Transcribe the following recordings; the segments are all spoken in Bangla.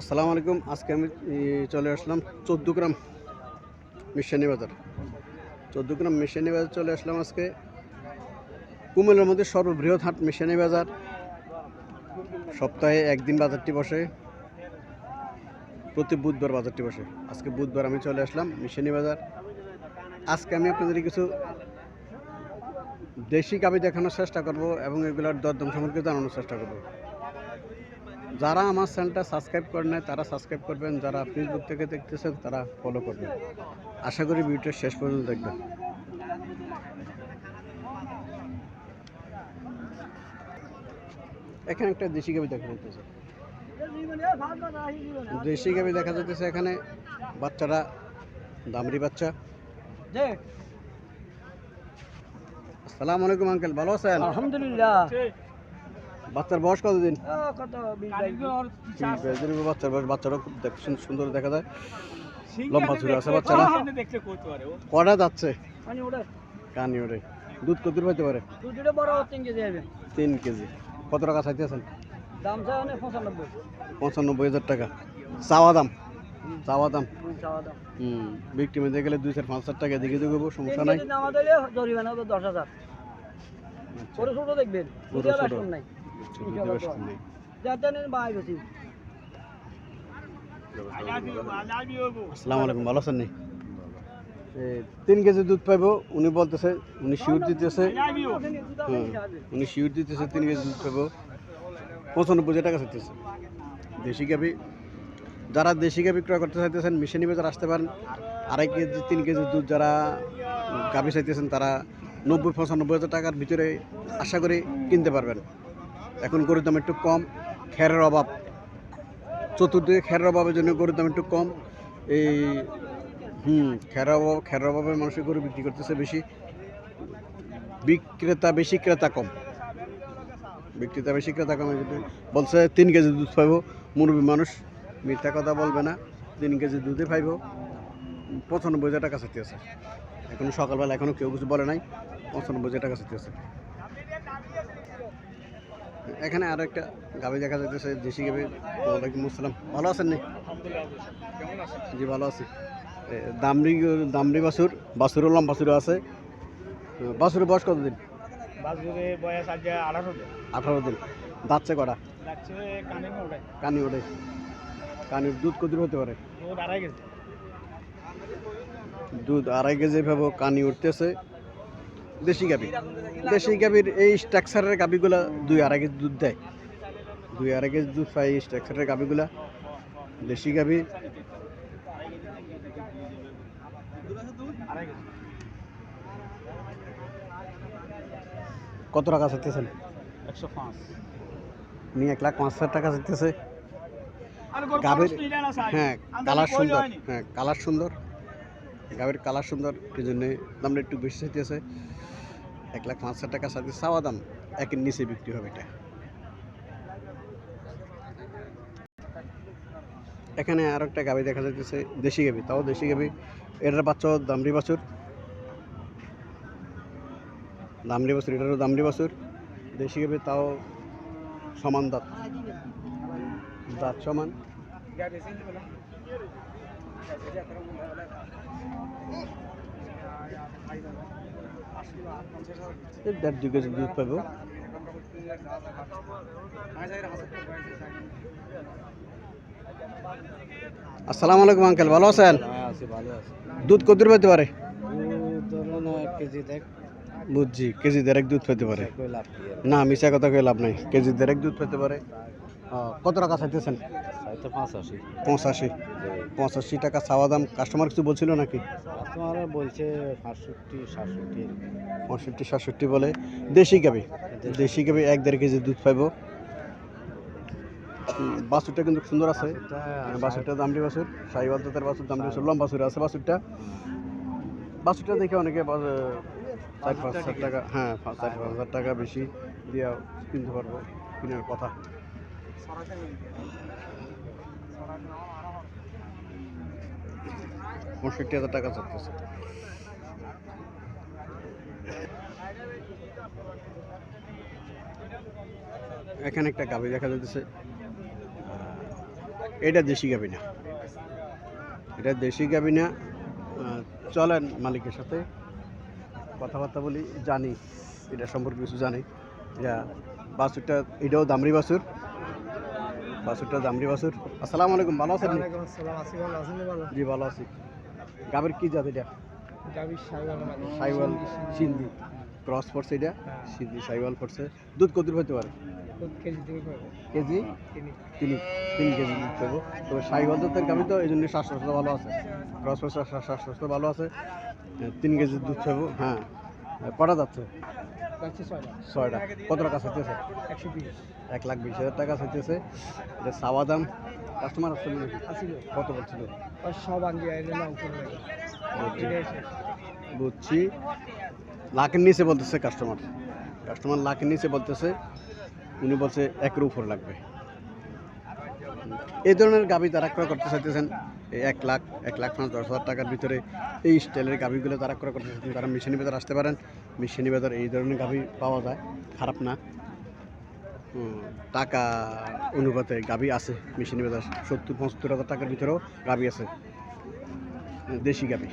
আসসালামু আলাইকুম। আজকে আমি চলে আসলাম গ্রাম মিশানি বাজার। গ্রাম মিশানি বাজার চলে আসলাম আজকে কুমিল্লার মধ্যে সর্ববৃহৎ হাট মিশানি বাজার। সপ্তাহে একদিন বাজারটি বসে, প্রতি বুধবার বাজারটি বসে। আজকে বুধবার আমি চলে আসলাম মিশানি বাজার। আজকে আমি আপনাদের কিছু দেশি গাবি দেখানোর চেষ্টা করব এবং এগুলোর দরদম সম্পর্কে জানানোর চেষ্টা করব। যারা আমার চ্যানেলটা সাবস্ক্রাইব করে নেয় তারা সাবস্ক্রাইব করবেন। যারা ফেসবুক থেকে দেখতেছেন তারা ফলো করবেন। আশা করি ভিডিওটা শেষ পর্যন্ত দেখবেন। এখানে একটা দেশি গাবি দেখা যাচ্ছে দেশি গাবি দেখা যাচ্ছে এখানে। বাচ্চারা দামরি বাচ্চা। আসসালামু আলাইকুম আঙ্কেল। ভালো আছেন? আলহামদুলিল্লাহ। বাচ্চার বয়স কতদিন? বাচ্চার বয়স। বাচ্চারা খুব দেখ- সুন্দর দেখা যায়। লম্বা চুড়ে আছে বাচ্চারা কটা যাচ্ছে? কানি ওরে দুধ কত পাইতে পারে? তিন কেজি কত টাকা চাইতেছেন? দাম পঁচানব্বই। হাজার টাকা। চাওয়া দাম? চাওয়া দাম? হুম, চাওয়া দাম। হুম বিক্রি মেতে গেলে দুই চার পাঁচ হাজার টাকা দিকে দেবো সমস্যা নাই। জরিমানা দশ হাজার। ছোট ছোট দেখবেন। ছোট দুধের নাই। আসসালামু আলাইকুম ভালো আছেন তিন কেজি দুধ পাইবো উনি বলতেছে উনি শিউর দিতেছে। হুম, উনি শিউর দিতেছে তিন কেজি দুধ পাবো পঁচানব্বই হাজার টাকা চাইতেছে। দেশি গাবি যারা দেশি গাবি ক্রয় করতে চাইতেছেন মিশনি বাজার আসতে পারেন। আড়াই কেজি তিন কেজি দুধ যারা গাবি চাইতেছেন তারা নব্বই পঁচানব্বই হাজার টাকার ভিতরে আশা করি কিনতে পারবেন। এখন গরুর দাম একটু কম, খেরের অভাব। চতুর্দিকে খেরের অভাবের জন্য গরুর দাম একটু কম। এই, হুম, খেরের অভাব, খেরের অভাবে মানুষের গরু বিক্রি করতেছে বেশি। বিক্রেতা বেশি, ক্রেতা কম। বিক্রেতা বেশি, ক্রেতা কম বলছে তিন কেজি দুধ পাইব। মুরব্বী মানুষ মিথ্যা কথা বলবে না, তিন কেজি দুধে পাইব। পঁচানব্বই হাজার টাকা চাইতে আছে। এখনও সকালবেলা এখনও কেউ কিছু বলে নাই, পঁচানব্বই হাজার টাকা চাইতে আছে। এখানে আরও একটা গাবি দেখা যাইতেছে দেশি গাবি ওয়ালাইকুম আসসালাম। ভালো আছেন নি? জি ভালো আছি। দামরি দামরি বাছুর বাছুরও লম বাছুরও আছে। বাছুরের বয়স কতদিন? বাসুরে বয়স আজ আঠারো আঠারো দিন। দাঁতছে কটা? কানে কানি ওঠে কানির দুধ কত হতে পারে? দুধ আড়াই গেছে দুধ আড়াই কেজি ভাবো কানি উঠতেছে। দেশি গাবি দেশি গাবির এই স্ট্রাকচারের গাবিগুলা দুই আড়াই কেজি দুধ দেয়। দুই আড়াই কেজি দুধ পায় এই স্ট্রাকচারের গাবিগুলা দেশি গেছে কত টাকা চাইতেছেন? একশো পাঁচ। উনি এক লাখ পাঁচ হাজার টাকা চাইতেছে। গাভীর হ্যাঁ কালার সুন্দর। হ্যাঁ কালার সুন্দর। গাভীর কালার সুন্দর। এই জন্যে দামটা একটু বেশি চাইতেছে। এক লাখ পাঁচ হাজার টাকা সাথে চাওয়া দাম একের নিচে বিক্রি হবে এটা এখানে আর একটা গাভি দেখা যাইতেছে দেশি গাভি তাও দেশি গাভি এটার বাচ্চা দামরি বাছুর দামরি বাছুর এটারও দামরি বাছুর দেশি গাভি তাও সমান দাঁত দাঁত সমান দেড় দুই কেজি দুধ পাবো আসসালামু আলাইকুম আঙ্কেল। ভালো আছেন? আছে দুধ কত পেতে পারে? কেজি দেখ বুঝছি কেজি দেড়েক দুধ পেতে পারে। কই না মিশা কথা কয়ে লাভ নাই। কেজি দেড়েক দুধ পেতে পারে। কত টাকা চাইতেছেন? পঁচাশি। পঁচাশি। টাকা চাওয়া দাম কাস্টমার কিছু বলছিল নাকি? তোমার বলছে সাতষট্টি সাতষট্টি। পঁয়ষট্টি সাতষট্টি বলে। দেশি গাবি? দেশি। গাবি এক দেড় কেজি দুধ পাইব। বাছুরটা কিন্তু সুন্দর আছে। বাছুরটা দামড়ি বাছুর সাইবাল জাতের বাছুর দামড়ি বাছুর লম্বা বাছুর আছে বাছুরটা। বাছুরটা দেখে অনেকে চার পাঁচ হাজার টাকা হ্যাঁ চার পাঁচ হাজার টাকা বেশি দিয়া কিনতে পারব কিনার কথা। পঁয়ষট্টি হাজার টাকা চাচ্ছে এখানে একটা গাভি দেখা যাচ্ছে এটা দেশি গাবি না। এটা দেশি গাবি না। চলেন মালিকের সাথে কথাবার্তা বলি, জানি। এটা সম্পর্কে কিছু জানি। এটা বাছুরটা, এটাও দামরি বাছুর। বাছুরটা দামরি বাছুর আসসালামু আলাইকুম ভালো আছেন? জি ভালো আছি। গাবের কি জাত এটা? সাইওয়াল সিন্ধি ক্রস পড়ছে এটা? সিন্ধি সাইওয়াল পড়ছে। দুধ কত হতে পারে? কেজি তিন তিন কেজি দুধ পাবো তবে সাইওয়াল জাতের গাভি তো এই জন্য শ্বাসকষ্ট ভালো আছে। ক্রস পড়ছে শ্বাসকষ্ট ভালো আছে। তিন কেজি দুধ পাবো হ্যাঁ। কটা যাচ্ছে ছয়টা। কত টাকা চাইতেছে এক লাখ বিশ হাজার টাকা চাইতেছে এটা সাওয়া দাম কাস্টমার আসছিল নাকি? কত বলছিল? বুঝছি। বুঝছি। লাখের নিচে বলতেছে কাস্টমার কাস্টমার লাখের নিচে বলতেছে উনি বলছে একের উপর লাগবে। এই ধরনের গাভি তারা ক্রয় করতে চাইতেছেন। এক লাখ এক লাখ পাঁচ দশ হাজার টাকার ভিতরে এই স্টাইলের গাভিগুলো তারা ক্রয় করতে চাইতেছেন তারা মিশনি বাজার আসতে পারেন। মিশনি বাজার এই ধরনের গাভি পাওয়া যায়। খারাপ না। টাকা অনুপাতে গাভি আছে মিশনি বাজার সত্তর, পঁচাত্তর হাজার টাকার ভিতরেও গাভি আছে। দেশি গাভি।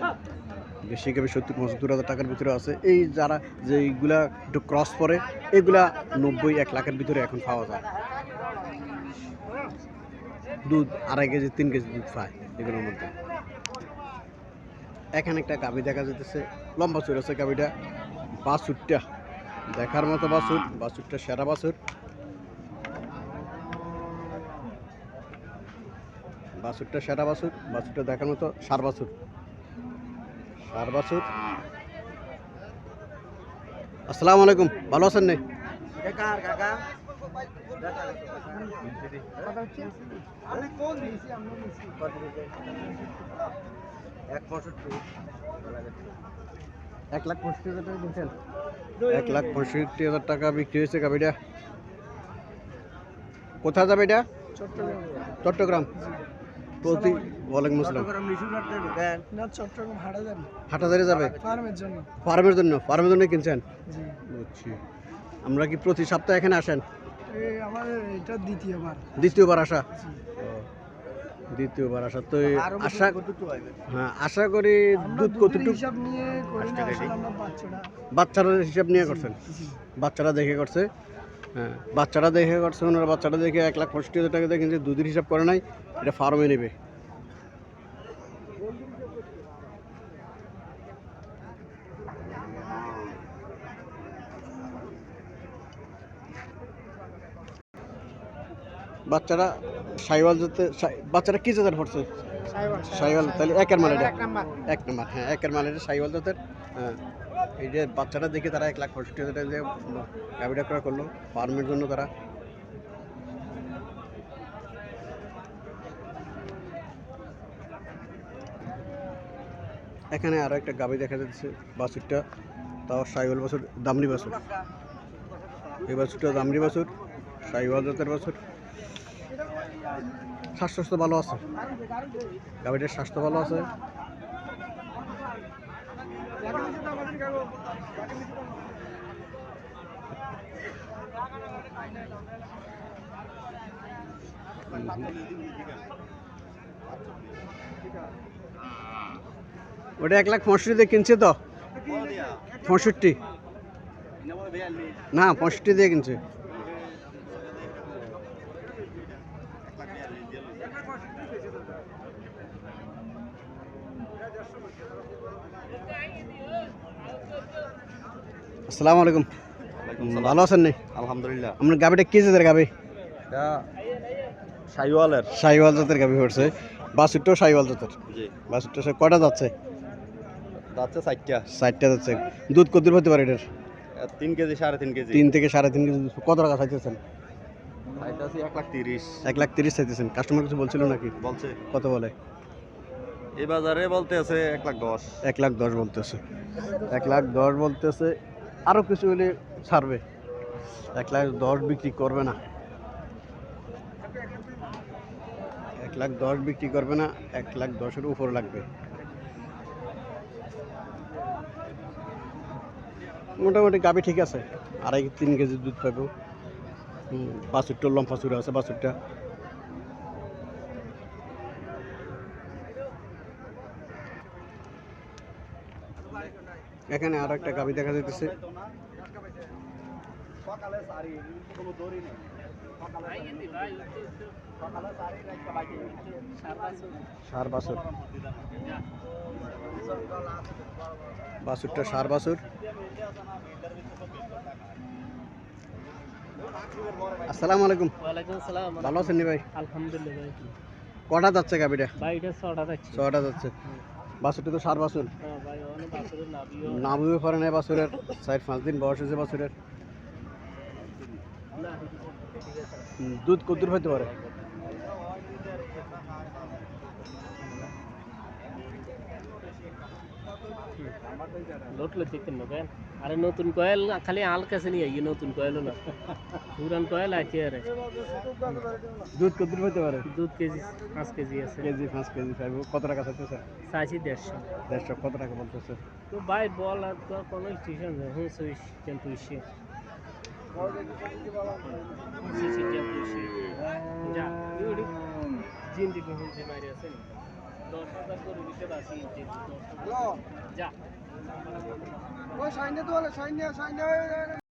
দেশি গাভি সত্তর, পঁচাত্তর হাজার টাকার ভিতরে আছে। এই যারা যেইগুলা একটু ক্রস পরে, এগুলা নব্বই, এক লাখের ভিতরে এখন পাওয়া যায়। দুধ, আড়াই কেজি, তিন কেজি দুধ পায়। এগুলোর মধ্যে। এখানে একটা গাভি দেখা যেতেছে লম্বা চুর আছে গাভিটা। বাছুরটা। দেখার মতো বাসুর বাছুরটা সেরা বাছুর। বাছুরটা সেরা বাছুর। বাছুরটা দেখার মতো সার বাছুর। সার বাছুর। আসসালামু আলাইকুম। ভালো আছেন নে? এক লাখ পঁয়ষট্টি হাজার টাকা কিনছেন এক লাখ পঁয়ষট্টি হাজার টাকা বিক্রি হয়েছে গাভিটা কোথায় যাবে এটা? চট্টগ্রাম। প্রতি ওয়ালাইকুম আসসালাম হাটাজারে যাবে? ফার্মের জন্য। ফার্মের জন্য? কিনছেন? বুঝছি। আমরা কি প্রতি সপ্তাহে এখানে আসেন? দ্বিতীয়বার। আসা? দ্বিতীয়বার আসা। তো আশা হ্যাঁ আশা করি দুধ কতটুক বাচ্চাটা বাচ্চারা হিসাব নিয়ে করছেন? বাচ্চারা দেখে করছে? হ্যাঁ বাচ্চারা দেখে করছে ওনারা বাচ্চারা দেখে এক লাখ পঁয়ষট্টি হাজার টাকা দিয়ে যে দুধের হিসাব করে নাই এটা ফার্মে নেবে। বাচ্চারা সাইওয়াল যাতে বাচ্চারা কি জাতের পড়ছে সাইওয়াল। তাহলে একের মাল এটা এক নম্বর। হ্যাঁ একের মাল এটা সাইওয়াল জাতের হ্যাঁ এই যে বাচ্চাটা দেখে তারা এক লাখ পঁয়ষট্টি হাজার দিয়ে গাভিটা করা করল ফার্মের জন্য তারা। এখানে আরও একটা গাভি দেখা যাচ্ছে বাছুরটা তাও সাইওয়াল বাছুর দামনি বাছুর। এই বাছুরটা দামনি বাছুর সাইওয়াল জাতের বাছুর। স্বাস্থ্য ভালো আছে? গাভিটার স্বাস্থ্য ভালো আছে? ওটা এক লাখ পঁয়ষট্টি দিয়ে কিনছে তো? পঁয়ষট্টি। না, পঁয়ষট্টি দিয়ে কিনছে। আসসালামু আলাইকুম। ভালো আছেন নি? আলহামদুলিল্লাহ। আপনার গাবিটা কি জাতের গাবি? সাইওয়ালের। সাইওয়াল জাতের গাবি পড়ছে বাসুরটাও সাইওয়াল জাতের। জি। বাসুরটা সে কয়টা যাচ্ছে? যাচ্ছে চারটা। ষাটটা যাচ্ছে। দুধ কত দূর হতে পারে এটার? তিন কেজি সাড়ে তিন কেজি। তিন থেকে সাড়ে তিন কেজি। কত টাকা চাইতেছেন? এক লাখ তিরিশ। এক লাখ তিরিশ চাইতেছেন। কাস্টমার কিছু বলছিল নাকি? বলছে। কত বলে? এই বাজারে বলতে আছে এক লাখ দশ। এক লাখ দশ বলতেছে। এক লাখ দশ বলতেছে আরও কিছু হলে ছাড়বে। এক লাখ দশ বিক্রি করবে না। এক লাখ দশ বিক্রি করবে না, এক লাখ দশের উপর লাগবে। মোটামুটি গাবি ঠিক আছে। আড়াই তিন কেজি দুধ পাবো বাছুরটা লম্ফা চুরা আছে বাছুরটা এখানে আরও একটা গাবি দেখা যাইতেছে। সার বাছুর। বাছুরটা সার বাছুর। আসসালামু আলাইকুম। ভালো আছেন ভাই? আলহামদুলিল্লাহ কটা যাচ্ছে গাবিটা যাচ্ছে। ছটা যাচ্ছে। বাছুরটা তো সার বাছুর নামিও পারে না বাছুরের চার পাঁচ দিন বয়স হয়েছে বাছুরের দুধ কদ্দুর হইতে পারে? লোট লোট না আরে নতুন কয়েল খালি আল কাছে নিয়ে আইয়ে নতুন কয়েলও না পুরান কয়েল আছে আরে। দুধ কদ্দুর হইতে পারে? দুধ কেজি পাঁচ কেজি আছে। কেজি পাঁচ কেজি পাইব কত টাকা চাইতেছে? চাইছি দেড়শো। দেড়শো কত টাকা বলতেছে? তো ভাই বল আর তো কোনো স্টেশন নেই। হুঁ সুইশ কিন্তু ইসে সিসি কিন্তু ইসে যা। ইউরি জিন দিকে মারি আছে না। দশ হাজার করে দিতে বাসি যা ওই সাইনে তো সাইনে সাইনে